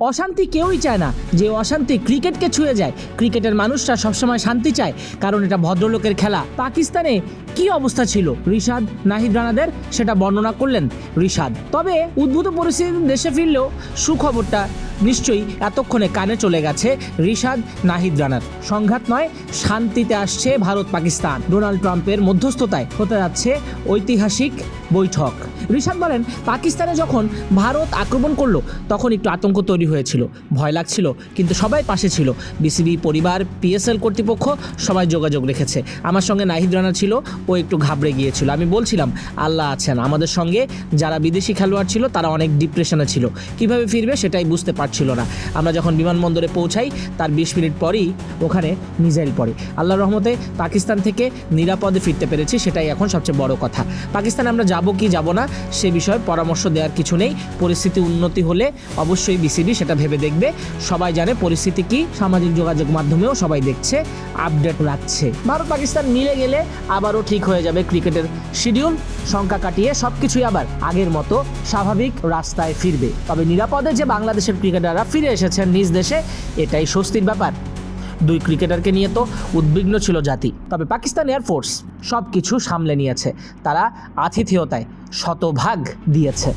অশান্তি কেউই চায় না যে অশান্তি ক্রিকেটকে ছুঁয়ে যায়। ক্রিকেটের মানুষরা সবসময় শান্তি চায়, কারণ এটা ভদ্রলোকের খেলা। পাকিস্তানে কি অবস্থা ছিল? রিশাদ, নাহিদ রানাদের সেটা বর্ণনা করলেন রিশাদ। তবে উদ্ভূত পরিস্থিতি দেশে ফিরলেও সুখবরটা নিশ্চয়ই এতক্ষণে কানে চলে গেছে রিশাদ নাহিদ রানার। সংঘাত নয়, শান্তিতে আসছে ভারত পাকিস্তান। ডোনাল্ড ট্রাম্পের মধ্যস্থতায় হতে যাচ্ছে ঐতিহাসিক বৈঠক। রিশাদ বলেন, পাকিস্তানে যখন ভারত আক্রমণ করল, তখন একটু আতঙ্ক তৈরি হয়েছিল। ভয় লাগছিল, কিন্তু সবাই পাশে ছিল। বিসিবি পরিবার, পিএসএল কর্তৃপক্ষ সবাই যোগাযোগ রেখেছে। আমার সঙ্গে নাহিদ রানা ছিল, ও একটু ঘাবড়ে গিয়েছিল। আমি বলছিলাম, আল্লাহ আছেন। আমাদের সঙ্গে যারা বিদেশি খেলোয়াড় ছিল, তারা অনেক ডিপ্রেশনে ছিল। কীভাবে ফিরবে সেটাই বুঝতে পারছিল না। আমরা যখন বিমানবন্দরে পৌঁছাই, তার বিশ মিনিট পরেই ওখানে মিসাইল পড়ে। আল্লাহর রহমতে পাকিস্তান থেকে নিরাপদে ফিরতে পেরেছি, সেটাই এখন সবচেয়ে বড় কথা। পাকিস্তানে আমরা যাব কি যাব না, সে বিষয়ে পরামর্শ দেওয়ার কিছু নেই। পরিস্থিতি উন্নতি হলে অবশ্যই বিসিবি সেটা ভেবে দেখবে। সবাই জানে পরিস্থিতি কি, সামাজিক যোগাযোগ মাধ্যমেও সবাই দেখছে, আপডেট রাখছে ভারত, পাকিস্তান মিলে গেলে আবারও ঠিক হয়ে যাবে ক্রিকেটের শিডিউল। সংখ্যা কাটিয়ে সব কিছুই আবার আগের মতো স্বাভাবিক রাস্তায় ফিরবে। তবে নিরাপদে যে বাংলাদেশের ক্রিকেটাররা ফিরে এসেছেন নিজ দেশে। এটাই স্বস্তির ব্যাপার। দুই ক্রিকেটারকে নিয়ে তো উদ্বিগ্ন ছিল জাতি, তবে পাকিস্তান এয়ারফোর্স সব কিছু সামলে নিয়েছে। তারা আতিথেয়তায় শতভাগ দিয়েছে।